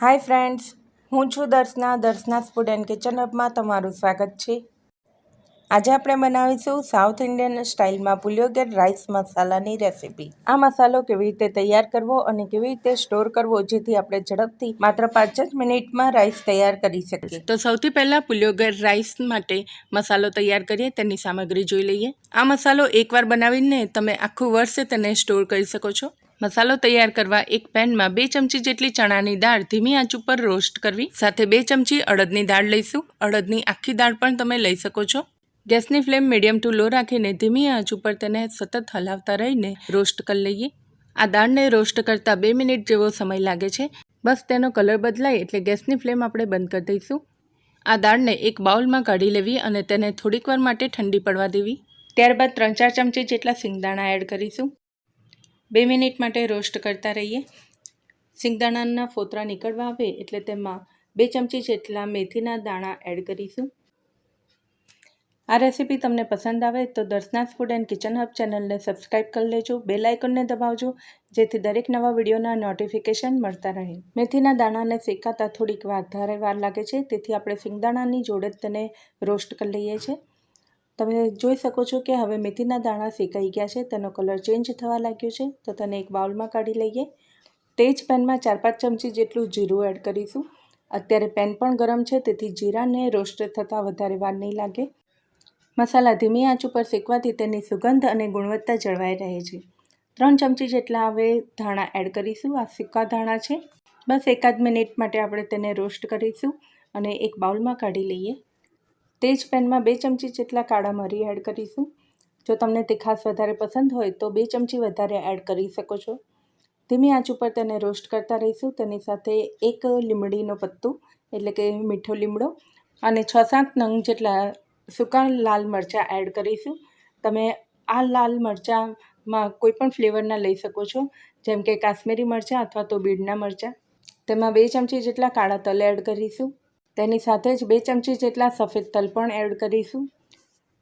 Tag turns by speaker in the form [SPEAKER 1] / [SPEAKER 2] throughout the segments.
[SPEAKER 1] હાય friends, હું છું Darshana Darshana food and kitchen હબમાં તમારું સ્વાગત છે. આજે આપણે બનાવીશું સાઉથ ઇન્ડિયન સ્ટાઇલમાં પુલિયોગર રાઈસ મસાલાની રેસીપી. આ મસાલો કેવી રીતે તૈયાર કરવો અને કેવી રીતે સ્ટોર કરવો જેથી આપણે ઝડપથી માત્ર પાંચ જ મિનિટમાં રાઈસ તૈયાર કરી શકીએ. તો સૌથી પહેલાં પુલિયોગર રાઈસ માટે મસાલો તૈયાર કરીએ, તેની સામગ્રી જોઈ લઈએ. આ મસાલો એકવાર બનાવીને તમે આખું વર્ષે તેને સ્ટોર કરી શકો છો. મસાલો તૈયાર કરવા એક પેનમાં બે ચમચી જેટલી ચણાની દાળ ધીમી આંચ ઉપર રોસ્ટ કરવી. સાથે બે ચમચી અડદની દાળ લઈશું. અડદની આખી દાળ પણ તમે લઈ શકો છો. ગેસની ફ્લેમ મીડિયમ ટુ લો રાખીને ધીમી આંચ ઉપર તેને સતત હલાવતા રહીને રોસ્ટ કરી લઈએ. આ દાળને રોસ્ટ કરતાં બે મિનિટ જેવો સમય લાગે છે. બસ તેનો કલર બદલાય એટલે ગેસની ફ્લેમ આપણે બંધ કરી દઈશું. આ દાળને એક બાઉલમાં કાઢી લેવી અને તેને થોડીક વાર માટે ઠંડી પડવા દેવી. ત્યારબાદ ત્રણ ચાર ચમચી જેટલા સિંગદાણા એડ કરીશું. બે મિનિટ માટે રોસ્ટ કરતા રહીએ. સિંગદાણાના ફોતરા નીકળવા આવે એટલે તેમાં બે ચમચી જેટલા મેથીના દાણા એડ કરીશું. આ રેસીપી તમને પસંદ આવે તો Darshana's food and kitchen hub ચેનલને સબસ્ક્રાઈબ કરી લેજો, બેલ આઇકોનને દબાવજો, જેથી દરેક નવા વિડીયોના નોટિફિકેશન મળતા રહે. મેથીના દાણાને શેકાતા થોડીક વાર ધારે વાર લાગે છે, તેથી આપણે સિંગદાણાની જોડે જ તેને રોસ્ટ કરી લઈએ છીએ. તમે જોઈ શકો છો કે હવે મેથીના દાણા શેકાઈ ગયા છે, તેનો કલર ચેન્જ થવા લાગ્યો છે, તો તેને એક બાઉલમાં કાઢી લઈએ. તે જ પેનમાં ચાર પાંચ ચમચી જેટલું જીરું એડ કરીશું. અત્યારે પેન પણ ગરમ છે, તેથી જીરાને રોસ્ટ થતાં વધારે વાર નહીં લાગે. મસાલા ધીમી આંચ ઉપર શેકવાથી તેની સુગંધ અને ગુણવત્તા જળવાઈ રહે છે. ત્રણ ચમચી જેટલા હવે ધાણા એડ કરીશું. આ સૂકા ધાણા છે. બસ એકાદ મિનિટ માટે આપણે તેને રોસ્ટ કરીશું અને એક બાઉલમાં કાઢી લઈએ. તે જ પેનમાં બે ચમચી જેટલા કાળા મરી એડ કરીશું. જો તમને તે ખાસ વધારે પસંદ હોય તો બે ચમચી વધારે એડ કરી શકો છો. ધીમી આંચ ઉપર તેને રોસ્ટ કરતા રહીશું. તેની સાથે એક લીમડીનો પત્તું, એટલે કે મીઠો લીમડો, અને છ સાત નંગ જેટલા સૂકા લાલ મરચાં એડ કરીશું. તમે આ લાલ મરચાંમાં કોઈ પણ ફ્લેવરના લઈ શકો છો, જેમ કે કાશ્મીરી મરચાં અથવા તો બીડના મરચાં. તેમાં બે ચમચી જેટલા કાળા તલ એડ કરીશું. તેની સાથે જ બે ચમચી જેટલા સફેદ તલ પણ એડ કરીશું.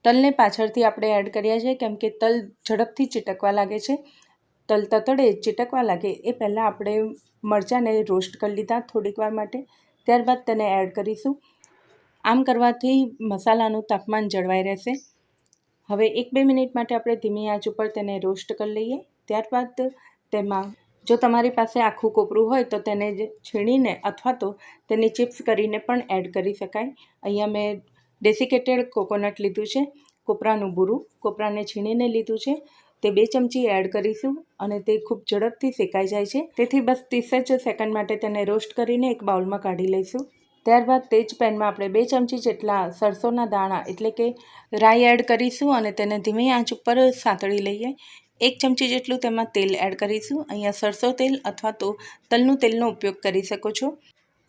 [SPEAKER 1] તલને પાછળથી આપણે એડ કર્યા છે, કેમ કે તલ ઝડપથી ચીટકવા લાગે છે. તલ તતડે, ચીટકવા લાગે, એ પહેલાં આપણે મરચાંને રોસ્ટ કરી લીધા થોડીક વાર માટે. ત્યારબાદ તેને એડ કરીશું. આમ કરવાથી મસાલાનું તાપમાન જળવાઈ રહેશે. હવે એક બે મિનિટ માટે આપણે ધીમી આંચ ઉપર તેને રોસ્ટ કરી લઈએ. ત્યારબાદ તેમાં જો તમારી પાસે આખું કોપરું હોય તો તેને છીણીને અથવા તો તેની ચિપ્સ કરીને પણ એડ કરી શકાય. અહીંયા મેં ડેસિકેટેડ કોકોનટ લીધું છે, કોપરાનું બુરું. કોપરાને છીણીને લીધું છે. તે બે ચમચી એડ કરીશું અને તે ખૂબ ઝડપથી શેકાઈ જાય છે. તેથી બસ ત્રીસ જ સેકન્ડ માટે તેને રોસ્ટ કરીને એક બાઉલમાં કાઢી લઈશું. ત્યારબાદ તે જ પેનમાં આપણે બે ચમચી જેટલા સરસોના દાણા એટલે કે રાઈ એડ કરીશું અને તેને ધીમી આંચ ઉપર સાંતળી લઈએ. એક ચમચી જેટલું તેમાં તેલ એડ કરીશું. અહીંયા સરસો તેલ અથવા તો તલનું તેલનો ઉપયોગ કરી શકો છો.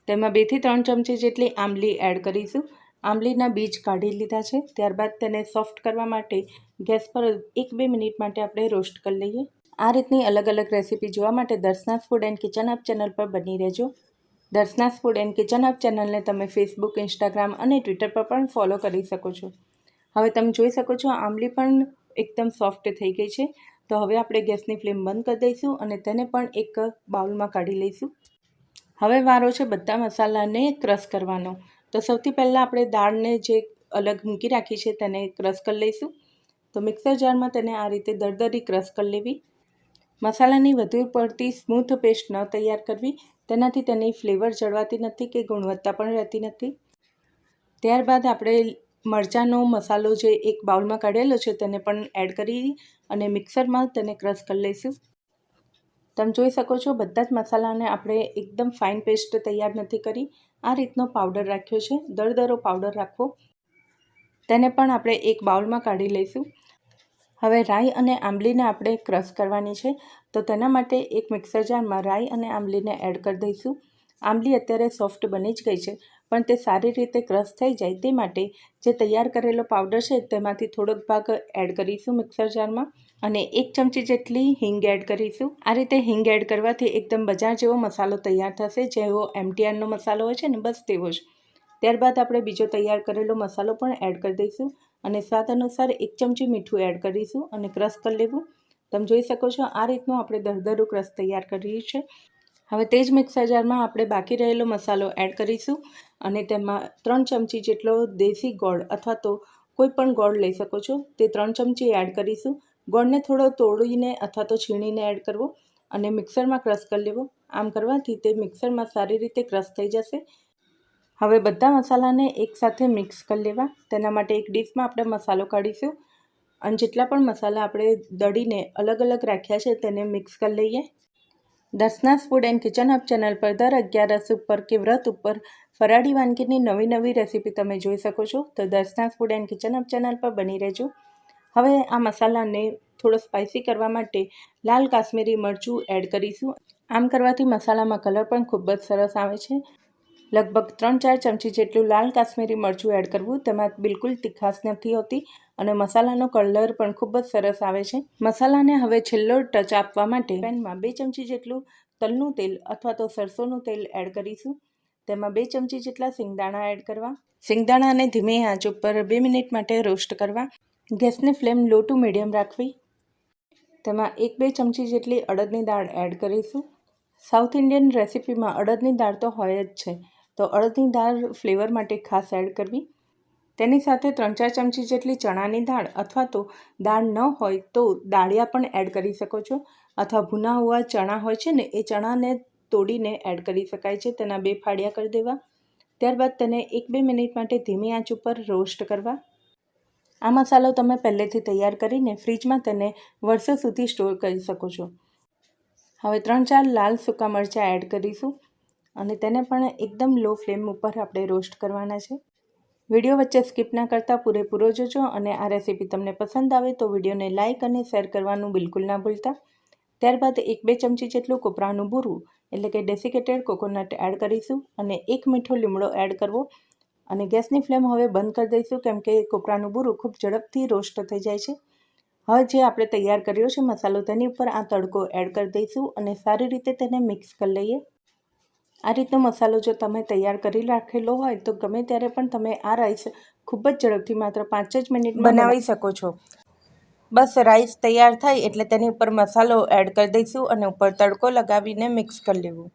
[SPEAKER 1] તેમાં બેથી ત્રણ ચમચી જેટલી આંબલી એડ કરીશું. આંબલીના બીજ કાઢી લીધા છે. ત્યારબાદ તેને સોફ્ટ કરવા માટે ગેસ પર એક બે મિનિટ માટે આપણે રોસ્ટ કરી લઈએ. આ રીતની અલગ અલગ રેસીપી જોવા માટે Darshana's food and kitchen hub channel પર બની રહેજો. Darshana's food and kitchen hub ચેનલને તમે ફેસબુક, ઇન્સ્ટાગ્રામ અને ટ્વિટર પર પણ ફોલો કરી શકો છો. હવે તમે જોઈ શકો છો આંબલી પણ એકદમ સોફ્ટ થઈ ગઈ છે. તો હવે આપણે ગેસની ફ્લેમ બંધ કરી દઈશું અને તેને પણ એક બાઉલમાં કાઢી લઈશું. હવે વારો છે બધા મસાલાને ક્રશ કરવાનો. તો સૌથી પહેલાં આપણે દાળને જે અલગ મૂકી રાખી છે તેને ક્રશ કરી લઈશું. તો મિક્સર જારમાં તેને આ રીતે દરદરી ક્રશ કરી લેવી. મસાલાની વધુ પડતી સ્મૂથ પેસ્ટ ન તૈયાર કરવી. તેનાથી તેની ફ્લેવર જળવાતી નથી કે ગુણવત્તા પણ રહેતી નથી. ત્યારબાદ આપણે મરચાંનો મસાલો જે એક બાઉલમાં કાઢેલો છે તેને પણ એડ કરી અને મિક્સરમાં તેને ક્રશ કરી લઈશું. તમે જોઈ શકો છો બધા જ મસાલાને આપણે એકદમ ફાઇન પેસ્ટ તૈયાર નથી કરી. આ રીતનો પાવડર રાખ્યો છે. દરદરો પાવડર રાખવો. તેને પણ આપણે એક બાઉલમાં કાઢી લઈશું. હવે રાઈ અને આંબલીને આપણે ક્રશ કરવાની છે. તો તેના માટે એક મિક્સર જારમાં રાઈ અને આંબલીને એડ કરી દઈશું. આંબલી અત્યારે સોફ્ટ બની જ ગઈ છે. પણ તે સારી રીતે ક્રશ થઈ જાય તે માટે જે તૈયાર કરેલો પાવડર છે તેમાંથી થોડોક ભાગ એડ કરીશું મિક્સર જારમાં અને એક ચમચી જેટલી હિંગ એડ કરીશું. આ રીતે હિંગ એડ કરવાથી એકદમ બજાર જેવો મસાલો તૈયાર થશે, જેવો એમટીઆરનો મસાલો હોય છે ને બસ તેવો જ. ત્યારબાદ આપણે બીજો તૈયાર કરેલો મસાલો પણ એડ કરી દઈશું અને સ્વાદ અનુસાર એક ચમચી મીઠું એડ કરીશું અને ક્રશ કરી લેવું. તમે જોઈ શકો છો આ રીતનું આપણે દરદરું ક્રશ તૈયાર કર્યું છે હવે તે જ મિક્સર જારમાં આપણે બાકી રહેલો મસાલો એડ કરીશું અને તેમાં ત્રણ ચમચી જેટલો દેશી ગોળ અથવા તો કોઈ પણ ગોળ લઈ શકો છો. તે ત્રણ ચમચી એડ કરીશું. ગોળને થોડો તોડીને અથવા તો છીણીને એડ કરવો અને મિક્સરમાં ક્રશ કરી લેવો. આમ કરવાથી તે મિક્સરમાં સારી રીતે ક્રશ થઈ જશે. હવે બધા મસાલાને એકસાથે મિક્સ કરી લેવા. તેના માટે એક ડીશમાં આપણે મસાલો કાઢીશું. અને જેટલા પણ મસાલા આપણે દળીને અલગ અલગ રાખ્યા છે તેને મિક્સ કરી લઈએ. Darshana's food and kitchen hub channel પર દર અગિયારસ ઉપર કે વ્રત ઉપર ફરાળી વાનગીની નવી નવી રેસીપી તમે જોઈ શકો છો. તો Darshana's food and kitchen hub channel પર બની રહેજો. હવે આ મસાલાને થોડો સ્પાઇસી કરવા માટે લાલ કાશ્મીરી મરચું એડ કરીશું. આમ કરવાથી મસાલામાં કલર પણ ખૂબ જ સરસ આવે છે. લગભગ ત્રણ ચાર ચમચી જેટલું લાલ કાશ્મીરી મરચું એડ કરવું. તેમાં બિલકુલ તીખાશ નથી હોતી અને મસાલાનો કલર પણ ખૂબ જ સરસ આવે છે. મસાલાને હવે છેલ્લો ટચ આપવા માટે પેનમાં બે ચમચી જેટલું તલનું તેલ અથવા તો સરસોનું તેલ એડ કરીશું. તેમાં બે ચમચી જેટલા સિંગદાણા એડ કરવા. સિંગદાણાને ધીમે આંચ ઉપર બે મિનિટ માટે રોસ્ટ કરવા. ગેસની ફ્લેમ લો ટુ મીડિયમ રાખવી. તેમાં એક બે ચમચી જેટલી અડદની દાળ એડ કરીશું. સાઉથ ઇન્ડિયન રેસિપીમાં અડદની દાળ તો હોય જ છે. તો અડદની દાળ ફ્લેવર માટે ખાસ એડ કરવી. તેની સાથે ત્રણ ચાર ચમચી જેટલી ચણાની દાળ અથવા તો દાળ ન હોય તો દાળિયા પણ એડ કરી શકો છો. અથવા ભૂના હોવા ચણા હોય છે ને, એ ચણાને તોડીને એડ કરી શકાય છે. તેના બે ફાળિયા કરી દેવા. ત્યારબાદ તેને એક બે મિનિટ માટે ધીમી આંચ ઉપર રોસ્ટ કરવા. આ મસાલો તમે પહેલેથી તૈયાર કરીને ફ્રીજમાં તેને વર્ષો સુધી સ્ટોર કરી શકો છો. હવે ત્રણ ચાર લાલ સૂકા મરચાં એડ કરીશું. અને તેને પણ એકદમ લો ફ્લેમ ઉપર આપણે રોસ્ટ કરવાના છે. વીડિયો વચ્ચે સ્કીપ ના કરતાં પૂરેપૂરો જોજો અને આ રેસીપી તમને પસંદ આવે તો વિડીયોને લાઇક અને શેર કરવાનું બિલકુલ ના ભૂલતા. ત્યારબાદ એક બે ચમચી જેટલું કોપરાનું બૂરું, એટલે કે ડેસિકેટેડ કોકોનટ એડ કરીશું અને એક મીઠો લીમડો એડ કરવો. અને ગેસની ફ્લેમ હવે બંધ કરી દઈશું કેમ કે કોપરાનું બૂરું ખૂબ ઝડપથી રોસ્ટ થઈ જાય છે. હવે જે આપણે તૈયાર કર્યો છે મસાલો તેની ઉપર આ તડકો એડ કરી દઈશું અને સારી રીતે તેને મિક્સ કરી લઈએ. આ રીતનો મસાલો જો તમે તૈયાર કરી રાખેલો હોય તો ગમે ત્યારે પણ તમે આ રાઈસ ખૂબ જ ઝડપથી માત્ર પાંચ જ મિનિટ બનાવી શકો છો. બસ રાઈસ તૈયાર થાય એટલે તેની ઉપર મસાલો એડ કરી દઈશું અને ઉપર તડકો લગાવીને મિક્સ કરી લેવું.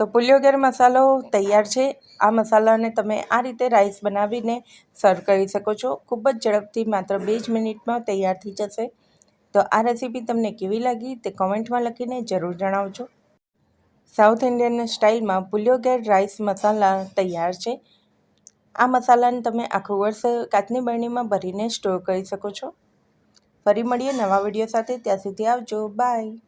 [SPEAKER 1] તો પુલિયોગેર મસાલો તૈયાર છે. આ મસાલાને તમે આ રીતે રાઈસ બનાવીને સર્વ કરી શકો છો. ખૂબ જ ઝડપથી માત્ર બે જ મિનિટમાં તૈયાર થઈ જશે. તો આ રેસીપી તમને કેવી લાગી તે કોમેન્ટમાં લખીને જરૂર જણાવજો. સાઉથ ઇન્ડિયન સ્ટાઇલમાં પુલિયોગેર રાઈસ મસાલા તૈયાર છે. આ મસાલાને તમે આખું વર્ષ કાચની બરણીમાં ભરીને સ્ટોર કરી શકો છો. ફરી મળીએ નવા વીડિયો સાથે. ત્યાં સુધી આવજો. બાય.